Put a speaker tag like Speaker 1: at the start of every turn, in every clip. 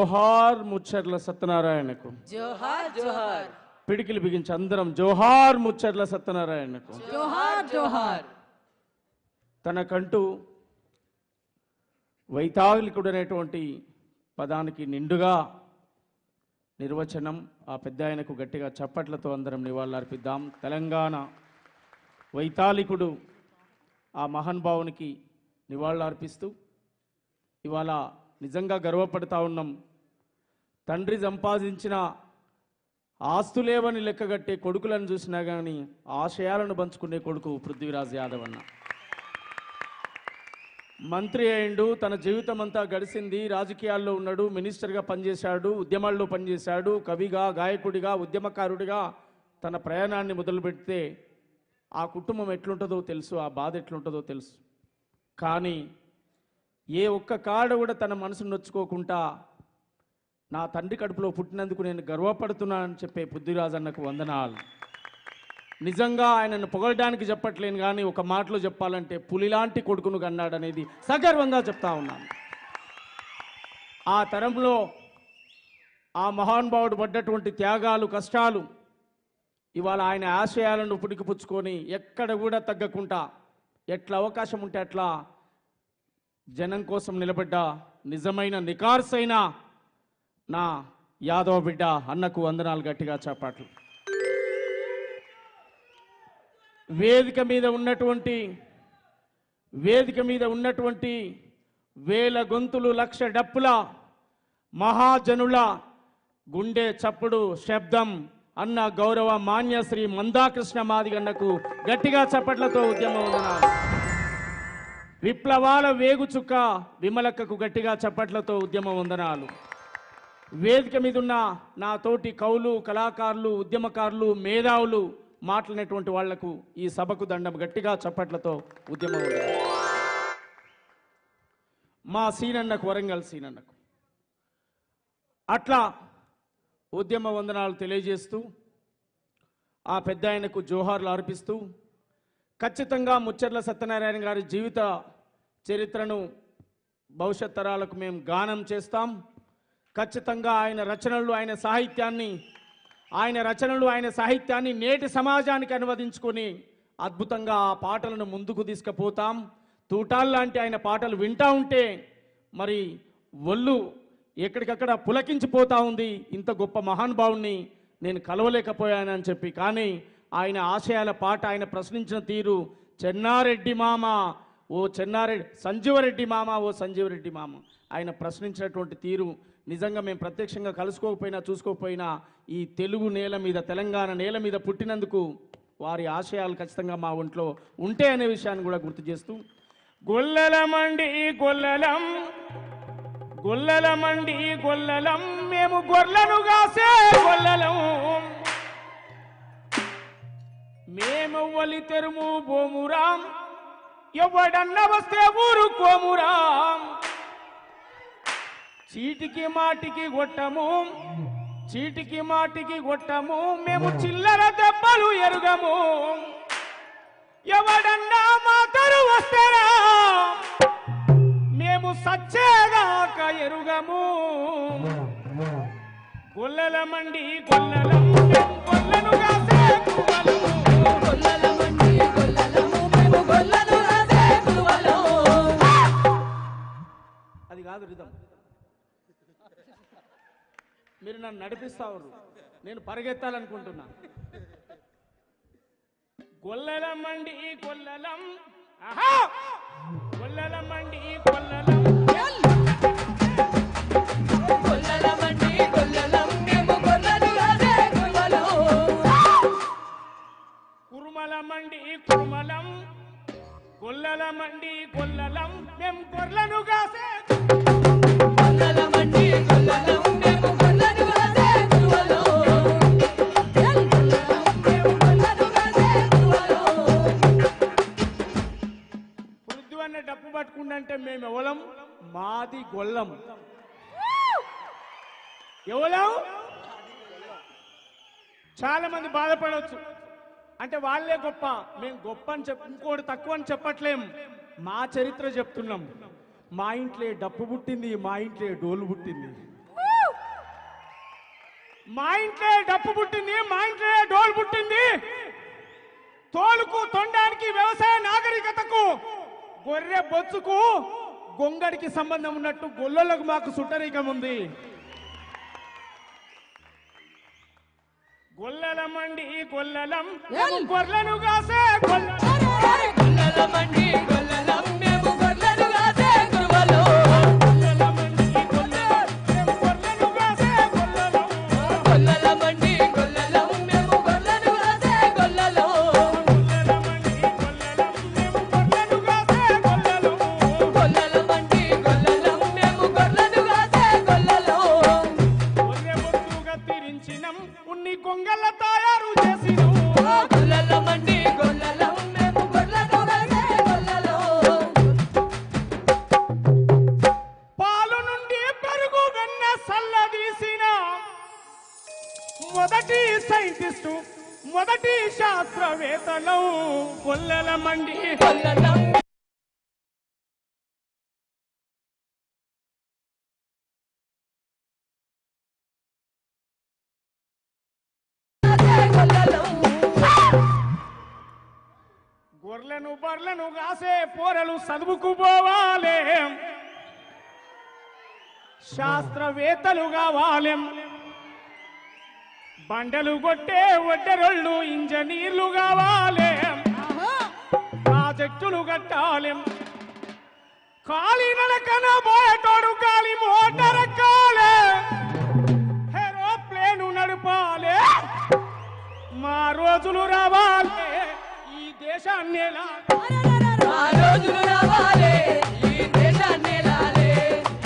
Speaker 1: జోహార్ ముచ్చర్ల సత్యనారాయణకు.
Speaker 2: జోహార్ జోహార్.
Speaker 1: పిడికిలు బిగించి అందరం జోహార్ ముచ్చర్ల సత్యనారాయణకు.
Speaker 2: జోహార్ జోహార్.
Speaker 1: తనకంటూ వైతాళికుడనేటువంటి పదానికి నిండుగా నిర్వచనం ఆ పెద్ద ఆయనకు గట్టిగా చప్పట్లతో అందరం నివాళులర్పిద్దాం. తెలంగాణ వైతాళికుడు ఆ మహానుభావునికి నివాళులర్పిస్తూ ఇవాళ నిజంగా గర్వపడతా ఉన్నాం. తండ్రి సంపాదించిన ఆస్తులేవని లెక్కగట్టే కొడుకులను చూసినా కానీ ఆశయాలను పంచుకునే కొడుకు పృథ్వీరాజ్ యాదవ్ అన్న. మంత్రి అయిండు తన జీవితం అంతా గడిచింది రాజకీయాల్లో ఉన్నాడు మినిస్టర్గా పనిచేశాడు ఉద్యమాల్లో పనిచేశాడు కవిగా గాయకుడిగా ఉద్యమకారుడిగా తన ప్రయాణాన్ని మొదలుపెడితే ఆ కుటుంబం ఎట్లుంటుందో తెలుసు ఆ బాధ ఎట్లుంటుందో తెలుసు. కానీ ఏ ఒక్క కాడ కూడా తన మనసును నొచ్చుకోకుండా నా తండ్రి కడుపులో పుట్టినందుకు నేను గర్వపడుతున్నానని చెప్పే బుద్ధిరాజన్నకు వందనాలు. నిజంగా ఆయనను పొగడడానికి చెప్పట్లేను కానీ ఒక మాటలో చెప్పాలంటే పులిలాంటి కొడుకును కన్నాడనేది సగర్వంగా చెప్తా ఉన్నాను. ఆ తరంలో ఆ మహానుభావుడు పడ్డటువంటి త్యాగాలు కష్టాలు ఇవాళ ఆయన ఆశయాలను పుడికిపుచ్చుకొని ఎక్కడ కూడా తగ్గకుండా ఎట్లా అవకాశం ఉంటే అట్లా జనం కోసం నిలబడ్డ నిజమైన నికార్సైన నా యాదవ బిడ్డ అన్నకు వందనాలు గట్టిగా చెప్పట్లు వేదిక మీద ఉన్నటువంటి వేదిక మీద ఉన్నటువంటి వేల గొంతులు లక్ష డప్పుల మహాజనుల గుండె చప్పుడు శబ్దం అన్న గౌరవ మాన్య శ్రీ మందాకృష్ణ మాదిగన్నకు గట్టిగా చప్పట్లతో ఉద్యమం వందనాలు. విప్లవాల వేగుచుక్క విమలక్కకు గట్టిగా చప్పట్లతో ఉద్యమ వందనాలు. వేదిక మీద ఉన్న నా తోటి కవులు కళాకారులు ఉద్యమకారులు మేధావులు మాట్లాడినటువంటి వాళ్ళకు ఈ సభకు దండం గట్టిగా చప్పట్లతో ఉద్యమం మా సీనన్నకు వరంగల్ సీనన్నకు. అట్లా ఉద్యమ వందనాలు తెలియజేస్తూ ఆ పెద్ద ఆయనకు జోహార్లు అర్పిస్తూ ఖచ్చితంగా ముచ్చర్ల సత్యనారాయణ గారి జీవిత చరిత్రను భవిష్యత్ తరాలకు మేము గానం చేస్తాం. ఖచ్చితంగా ఆయన రచనలు ఆయన సాహిత్యాన్ని ఆయన రచనలు ఆయన సాహిత్యాన్ని నేటి సమాజానికి అనువదించుకొని అద్భుతంగా ఆ పాటలను ముందుకు తీసుకుపోతాం. తూటాల్లాంటి ఆయన పాటలు వింటా ఉంటే మరి ఒళ్ళు ఎక్కడికక్కడ పులకించిపోతా ఉంది. ఇంత గొప్ప మహానుభావుణ్ణి నేను కలవలేకపోయానని చెప్పి. కానీ ఆయన ఆశయాల పాట ఆయన ప్రశ్నించిన తీరు చెన్నారెడ్డి మామ ఓ చెన్నారెడ్డి సంజీవరెడ్డి మామ ఓ సంజీవరెడ్డి మామ. ఆయన ప్రశ్నించినటువంటి తీరు నిజంగా మేము ప్రత్యక్షంగా కలుసుకోకపోయినా చూసుకోకపోయినా ఈ తెలుగు నేల మీద తెలంగాణ నేల మీద పుట్టినందుకు వారి ఆశయాలు ఖచ్చితంగా మా ఒంట్లో ఉంటే అనే విషయాన్ని కూడా గుర్తు చేస్తూ గొల్లలమండి గొల్లలం గొల్లలమండి గొల్లలం మేము గొర్రెలను కాసే గొల్లలం. మేమెవ్వలి తెరుము బోమురాం ఎవడన్న వస్తే ఊరు కోమురాం చీటికి మాటికి కొట్టము చీటికి మాటికి కొట్టము మేము చిల్లర దెబ్బలు ఎరుగము. ఎవడన్నా మా తరు వస్తారా మేము సచ్చేదాక ఎరుగము. గొల్లలం గొల్లను కాసే గువ్వలము.
Speaker 2: గొల్లలమండి గొల్లలము మేము
Speaker 1: అది కాదు రిధం. మీరు నన్ను నడిపిస్తావు నేను పరిగెత్తాలనుకుంటున్నా. గొల్లలమండి గొల్లలం. ఆహా! గొల్లలమండి గొల్లలం.
Speaker 2: గొల్లలమండి గొల్లలం. మేము గొల్లను రాసే గురువలం
Speaker 1: కురుమలమండి కురుమలం. గొల్లలమండి గొల్లలం. మేము గొర్రెలను కాసే పట్టుకుండంటే మేము ఎవలం? మాది గొల్లం. ఎవలం? చాలా మంది బాధపడవచ్చు. అంటే వాళ్ళే గొప్ప. మేము గొప్ప అని చెప్ ఇంకోటి తక్కువ అని చెప్పట్లేం. మా చరిత్ర చెప్తున్నాం. మా ఇంట్లో డప్పు పుట్టింది మా ఇంట్లో డోలు పుట్టింది. మా ఇంట్లో డప్పు పుట్టింది మా ఇంట్లో డోలు పుట్టింది. తోలుకు తొండానికి వ్యవసాయ గొర్రె బొచ్చుకు గొంగడికి సంబంధం ఉన్నట్టు గొల్లలకు మాకు సుట్టరికం ఉంది. గొల్లలమండి గొల్లలం మేము గొర్రెలను కాసే గొల్లలం
Speaker 2: గొల్లలమండి
Speaker 1: ఉన్ని కొంగల తయారు చేసినం
Speaker 2: గొల్లలం మేము గొర్రెలు కాసే గొల్లలు.
Speaker 1: పాలు నుండి పెరుగు వెన్న సల్లదీసిన మొదటి సైంటిస్టు మొదటి శాస్త్రవేత్తలు. గొల్లల మండి
Speaker 2: గొల్లలం
Speaker 1: గొర్రెలను బర్రెలను కాసే పోరలు చదువుకు పోవాలి. శాస్త్రవేత్తలు కావాలి. బండలు కొట్టే ఒడ్డరొళ్ళు ఇంజనీర్లు కావాలి. ప్రాజెక్టులు కట్టాలి. కాలి నడకన పోయేటోడు గాలి మోటార్ ఎక్కాలి. ఏరోప్లేను నడపాలి. మా రోజులు రావాలి.
Speaker 2: ఆ రోజులు రావాలే ఈ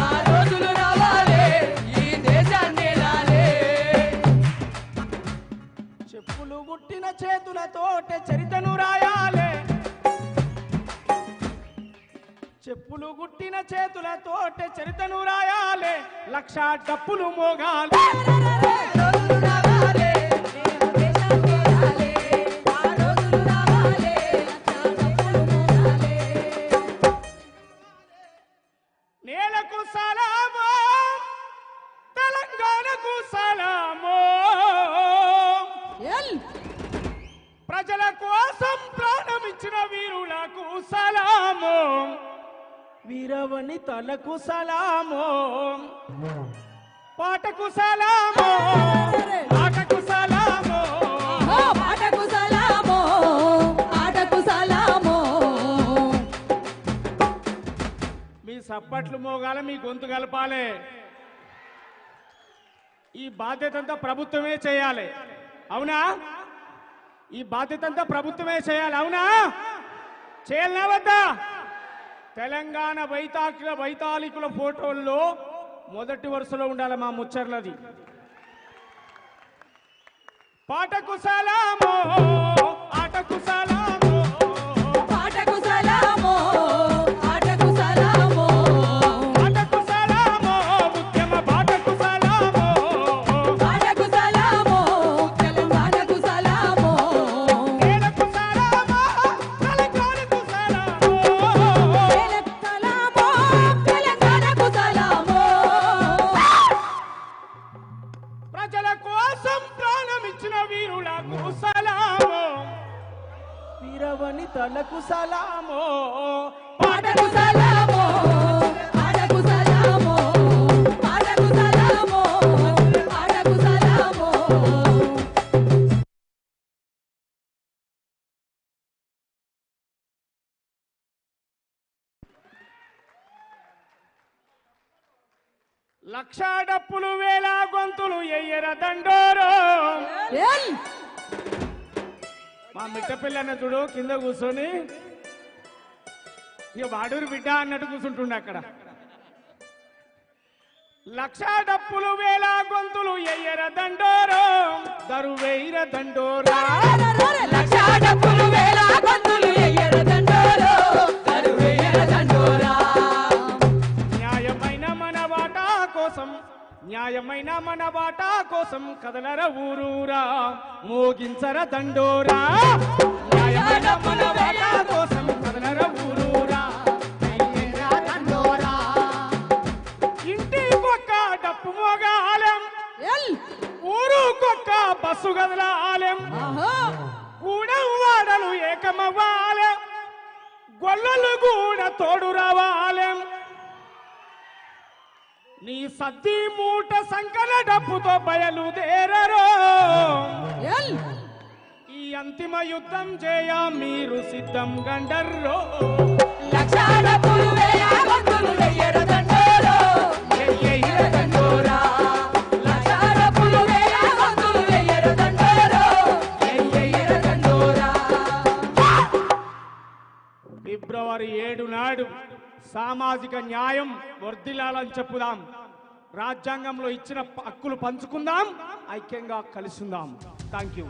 Speaker 2: ఆ రోజులు రావాలే ఈ
Speaker 1: చెప్పులు గుట్టిన చేతులతోటే చరితను రాయాలి. చెప్పులు గుట్టిన చేతులతోటే చరితను రాయాలి. లక్ష డప్పులు మోగాలి.
Speaker 2: రోజులు రావాలే
Speaker 1: సలామో తెలంగాణకు సలామో. ప్రజల కోసం ప్రాణమిచ్చిన వీరులకు సలాము. వీరవని తలకు సలాము. పాటకు సలాము. సప్పట్లు మోగాల మీ గొంతు కలపాలి. ఈ బాధ్యత అంతా ప్రభుత్వమే చేయాలి. అవునా? ఈ బాధ్యత అంతా ప్రభుత్వమే చేయాలి. అవునా? చేయాలనా వద్దా? తెలంగాణ వైతాకుల వైతాళికుల ఫోటోల్లో మొదటి వరుసలో ఉండాలి మా ముచ్చర్లది. పాటకు సలామో ఆటకు సలామో.
Speaker 2: సలామో.
Speaker 1: వీరవని తలకు సలామో.
Speaker 2: పాటకు సలామో.
Speaker 1: లక్ష డప్పులు వేల గొంతులు ఎయ్యర దండోరో. మా మిట్ట పిల్లన్న చూడు కింద కూర్చొని ఇక వాడూరు బిడ్డ అన్నట్టు కూర్చుంటుండే అక్కడ. లక్ష డప్పులు వేల గొంతులు ఎయ్యర దండోరో దరువేయర దండోరా.
Speaker 2: లక్ష డప్పులు వేల గొంతులు
Speaker 1: న్యాయమైన మన వాటా కోసం కదలర ఊరూరా మోగించర దండోరా. న్యాయమైన మన వాటా కోసం కదలర ఊరూరా దండోరా. ఇంటి పక్క డప్పు మోగాలం
Speaker 2: ఎల్.
Speaker 1: ఊరు బస్సు గదుల ఆలెం కూడం వాడలు ఏకమవ్వాలెం. గొల్లలు కూడా తోడు రావాలెం నీ సద్ది మూట సంకల డప్పుతో బయలుదేరరో. ఈ అంతిమ యుద్ధం చేయ మీరు సిద్ధం గండర్రో.
Speaker 2: లక్షాల.
Speaker 1: ఫిబ్రవరి ఏడు నాడు సామాజిక న్యాయం వర్ధిల్లాలని చెప్పుదాం. రాజ్యాంగంలో ఇచ్చిన హక్కులు పంచుకుందాం. ఐక్యంగా కలిసిందాం థ్యాంక్ యూ